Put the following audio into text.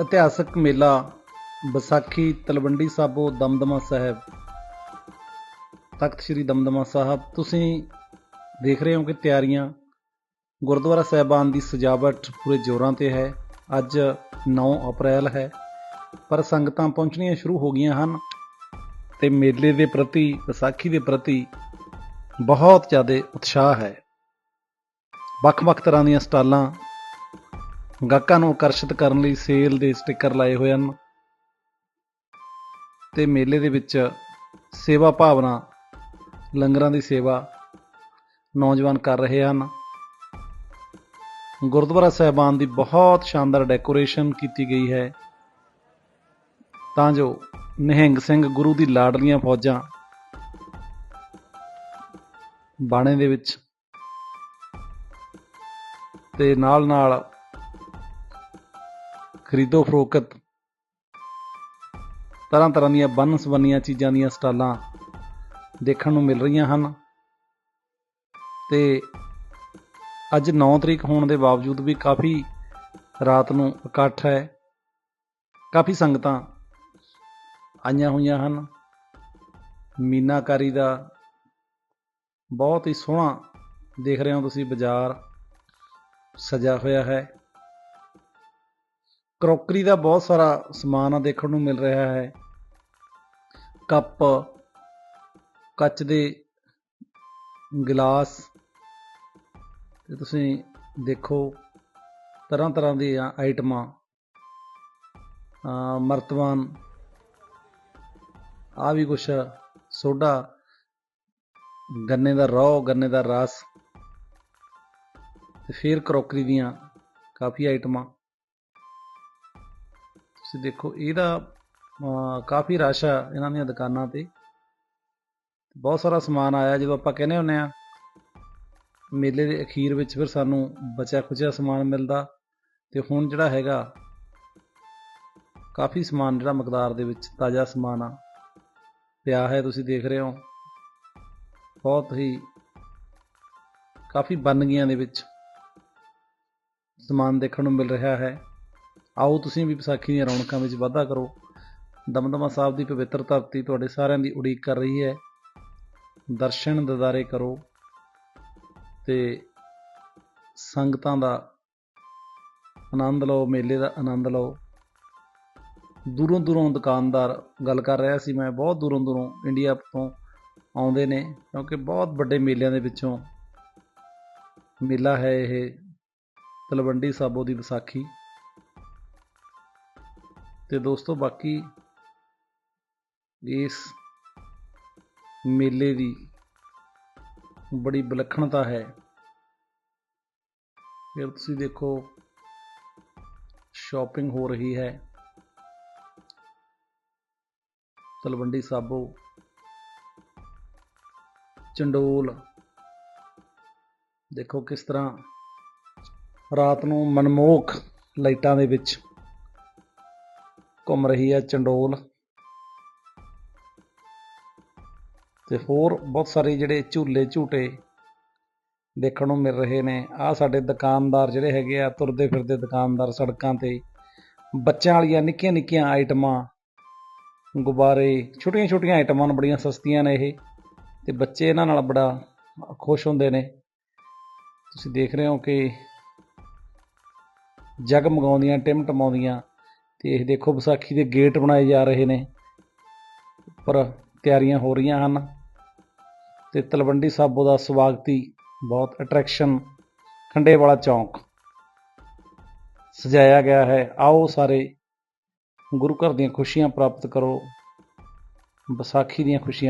ਇਤਿਹਾਸਕ ਮੇਲਾ ਵਿਸਾਖੀ ਤਲਵੰਡੀ ਸਾਬੋ ਦਮਦਮਾ ਸਾਹਿਬ। ਤਖਤ ਸ੍ਰੀ ਦਮਦਮਾ ਸਾਹਿਬ। ਤੁਸੀਂ ਦੇਖ ਰਹੇ ਹੋ ਕਿ ਤਿਆਰੀਆਂ। ਗੁਰਦੁਆਰਾ ਸਾਹਿਬਾਨ ਦੀ ਸਜਾਵਟ ਪੂਰੇ ਜ਼ੋਰਾਂ ਤੇ ਹੈ। ਅੱਜ 9 ਅਪ੍ਰੈਲ ਹੈ, ਪਰ ਸੰਗਤਾਂ ਪਹੁੰਚਣੀਆਂ ਸ਼ੁਰੂ ਹੋ ਗਈਆਂ ਹਨ ਤੇ ਮੇਲੇ ਦੇ ਪ੍ਰਤੀ, ਵਿਸਾਖੀ ਦੇ ਪ੍ਰਤੀ ਬਹੁਤ ਜ਼ਿਆਦਾ ਉਤਸ਼ਾਹ ਹੈ। ਵੱਖ-ਵੱਖ ਤਰ੍ਹਾਂ ਦੀਆਂ ਸਟਾਲਾਂ ਗਾਹਕਾਂ ਨੂੰ ਆਕਰਸ਼ਿਤ ਕਰਨ ਲਈ ਸੇਲ ਦੇ ਸਟicker ਲਾਏ ਹੋਏ ਹਨ ਤੇ ਮੇਲੇ ਦੇ ਵਿੱਚ ਸੇਵਾ ਭਾਵਨਾ, ਲੰਗਰਾਂ ਦੀ ਸੇਵਾ ਨੌਜਵਾਨ ਕਰ ਰਹੇ ਹਨ। ਗੁਰਦੁਆਰਾ ਸਾਹਿਬਾਨ ਦੀ ਬਹੁਤ ਸ਼ਾਨਦਾਰ ਡੈਕੋਰੇਸ਼ਨ ਕੀਤੀ ਗਈ ਹੈ। ਤਾਂ ਜੋ ਨਿਹੰਗ ਸਿੰਘ ਗੁਰੂ ਦੀ ਲਾਡਲੀਆਂ ਫੌਜਾਂ ਬਾਣੇ ਦੇ ਵਿੱਚ ਤੇ ਨਾਲ ਨਾਲ ਖਰੀਦੋ ਫਰੋਖਤ। ਤਰ੍ਹਾਂ ਤਰ੍ਹਾਂ ਦੀਆਂ ਬੰਨ ਸਬੰਨੀਆਂ ਚੀਜ਼ਾਂ ਦੀਆਂ ਸਟਾਲਾਂ ਦੇਖਣ ਨੂੰ ਮਿਲ ਰਹੀਆਂ ਹਨ। ਤੇ ਅੱਜ 9 ਤਰੀਕ ਹੋਣ ਦੇ ਬਾਵਜੂਦ ਵੀ ਕਾਫੀ ਰਾਤ ਨੂੰ ਇਕੱਠ ਹੈ। ਕਾਫੀ ਸੰਗਤਾਂ ਆਈਆਂ ਹੋਈਆਂ ਹਨ। ਮੀਨਾਕਾਰੀ ਦਾ ਬਹੁਤ ਹੀ ਸੋਹਣਾ ਦੇਖ ਰਹੇ ਹੋ ਤੁਸੀਂ ਬਾਜ਼ਾਰ ਸਜਾ ਹੋਇਆ ਹੈ। ਕਰੋਕਰੀ ਦਾ ਬਹੁਤ ਸਾਰਾ ਸਮਾਨ ਆ ਦੇਖਣ ਨੂੰ ਮਿਲ ਰਿਹਾ ਹੈ। ਕੱਪ, ਕੱਚ ਦੇ ਗਲਾਸ, ਤੇ ਤੁਸੀਂ ਦੇਖੋ ਤਰ੍ਹਾਂ ਤਰ੍ਹਾਂ ਦੀਆਂ ਆਈਟਮਾਂ। ਮਰਤਵਾਨ ਮਰਤਬਾਨ ਆ ਵੀ ਕੁਛ ਸੋਡਾ, ਗੰਨੇ ਦਾ ਰੌ ਗੰਨੇ ਦਾ ਰਸ, ਤੇ ਫਿਰ ਕਰੋਕਰੀ ਦੀਆਂ ਕਾਫੀ ਆਈਟਮਾਂ। ਤੁਸੀਂ ਦੇਖੋ, ਇਹਦਾ ਕਾਫੀ ਰਸ਼ ਆ ਇਹਨਾਂ ਦੀਆਂ ਦੁਕਾਨਾਂ ਤੇ। ਬਹੁਤ ਸਾਰਾ ਸਮਾਨ ਆਇਆ, ਜਦੋਂ ਆਪਾਂ ਕਹਿੰਦੇ ਹੁੰਨੇ ਆ ਮੇਲੇ ਦੇ ਅਖੀਰ ਵਿੱਚ ਫਿਰ ਸਾਨੂੰ ਬਚਿਆ ਖੁਚਿਆ ਸਮਾਨ ਮਿਲਦਾ। ਤੇ ਹੁਣ ਜਿਹੜਾ ਹੈਗਾ, ਕਾਫੀ ਸਮਾਨ ਜਿਹੜਾ ਮਕਦਾਰ ਦੇ ਵਿੱਚ ਤਾਜ਼ਾ ਸਮਾਨ ਆ। ਪਿਆ ਹੈ, ਤੁਸੀਂ ਦੇਖ ਰਹੇ ਹੋ। ਬਹੁਤ ਹੀ ਕਾਫੀ ਬਨਗੀਆਂ ਦੇ ਵਿੱਚ ਸਮਾਨ ਦੇਖਣ ਨੂੰ ਮਿਲ ਰਿਹਾ ਹੈ। ਆਓ ਤੁਸੀਂ ਵੀ ਵਿਸਾਖੀ ਦੀਆਂ ਰੌਣਕਾਂ ਵਿੱਚ ਵਾਧਾ ਕਰੋ। ਦਮਦਮਾ ਸਾਹਿਬ ਦੀ ਪਵਿੱਤਰ ਧਰਤੀ ਤੁਹਾਡੇ ਸਾਰਿਆਂ ਦੀ ਉਡੀਕ ਕਰ ਰਹੀ ਹੈ। ਦਰਸ਼ਨ ਦਿਦਾਰੇ ਕਰੋ ਤੇ ਸੰਗਤਾਂ ਦਾ ਆਨੰਦ ਲਓ, ਮੇਲੇ ਦਾ ਆਨੰਦ ਲਓ। ਦੂਰੋਂ ਦੂਰੋਂ ਦੁਕਾਨਦਾਰ ਗੱਲ ਕਰ ਰਿਹਾ ਸੀ, ਮੈਂ ਬਹੁਤ ਦੂਰੋਂ ਦੂਰੋਂ ਇੰਡੀਆ ਤੋਂ ਆਉਂਦੇ ਨੇ, ਕਿਉਂਕਿ ਬਹੁਤ ਵੱਡੇ ਮੇਲਿਆਂ ਦੇ ਵਿੱਚੋਂ ਮੇਲਾ ਹੈ ਇਹ ਤਲਵੰਡੀ ਸਾਬੋ ਦੀ ਵਿਸਾਖੀ। ਤੇ ਦੋਸਤੋ ਬਾਕੀ ਇਸ ਮੇਲੇ ਦੀ ਬੜੀ ਵਿਲੱਖਣਤਾ ਹੈ। ਫਿਰ ਤੁਸੀਂ ਦੇਖੋ ਸ਼ਾਪਿੰਗ ਹੋ ਰਹੀ ਹੈ। ਤਲਵੰਡੀ ਸਾਬੋ, ਚੰਡੋਲ, ਦੇਖੋ ਕਿਸ ਤਰ੍ਹਾਂ ਰਾਤ ਨੂੰ ਮਨਮੋਹਕ ਲਾਈਟਾਂ ਦੇ ਵਿੱਚ ਘੁੰਮ ਰਹੀ ਹੈ ਚੰਡੋਲ। ਤੇ ਹੋਰ ਬਹੁਤ ਸਾਰੇ ਜਿਹੜੇ ਝੂਲੇ ਝੂਟੇ ਦੇਖਣ ਨੂੰ ਮਿਲ ਰਹੇ ਨੇ। ਆ ਸਾਡੇ ਦੁਕਾਨਦਾਰ ਜਿਹੜੇ ਹੈਗੇ ਆ, ਤੁਰਦੇ ਫਿਰਦੇ ਦੁਕਾਨਦਾਰ ਸੜਕਾਂ ਤੇ। ਬੱਚਿਆਂ ਵਾਲੀਆਂ ਨਿੱਕੀਆਂ ਨਿੱਕੀਆਂ ਆਈਟਮਾਂ, ਗੁਬਾਰੇ, ਛੋਟੀਆਂ ਛੋਟੀਆਂ ਆਈਟਮਾਂ ਨੇ ਬੜੀਆਂ ਸਸਤੀਆਂ ਨੇ ਇਹ। ਤੇ ਬੱਚੇ ਇਹਨਾਂ ਨਾਲ ਬੜਾ ਖੁਸ਼ ਹੁੰਦੇ ਨੇ। ਤੁਸੀਂ ਦੇਖ ਰਹੇ ਹੋ ਕਿ ਜਗਮਗਾਉਂਦੀਆਂ ਟਿਮਟਮਾਉਂਦੀਆਂ ਤੇ ਇਹ ਦੇਖੋ ਵਿਸਾਖੀ ਦੇ ਗੇਟ ਬਣਾਏ ਜਾ ਰਹੇ ਨੇ। ਉੱਪਰ ਤਿਆਰੀਆਂ ਹੋ ਰਹੀਆਂ ਹਨ ਤੇ ਤਲਵੰਡੀ ਸਾਬੋ ਦਾ ਸਵਾਗਤੀ ਬਹੁਤ ਅਟਰੈਕਸ਼ਨ ਖੰਡੇ ਵਾਲਾ ਚੌਂਕ ਸਜਾਇਆ ਗਿਆ ਹੈ। ਆਓ ਸਾਰੇ ਗੁਰੂ ਘਰ ਦੀਆਂ ਖੁਸ਼ੀਆਂ ਪ੍ਰਾਪਤ ਕਰੋ, ਵਿਸਾਖੀ ਦੀਆਂ ਖੁਸ਼ੀਆਂ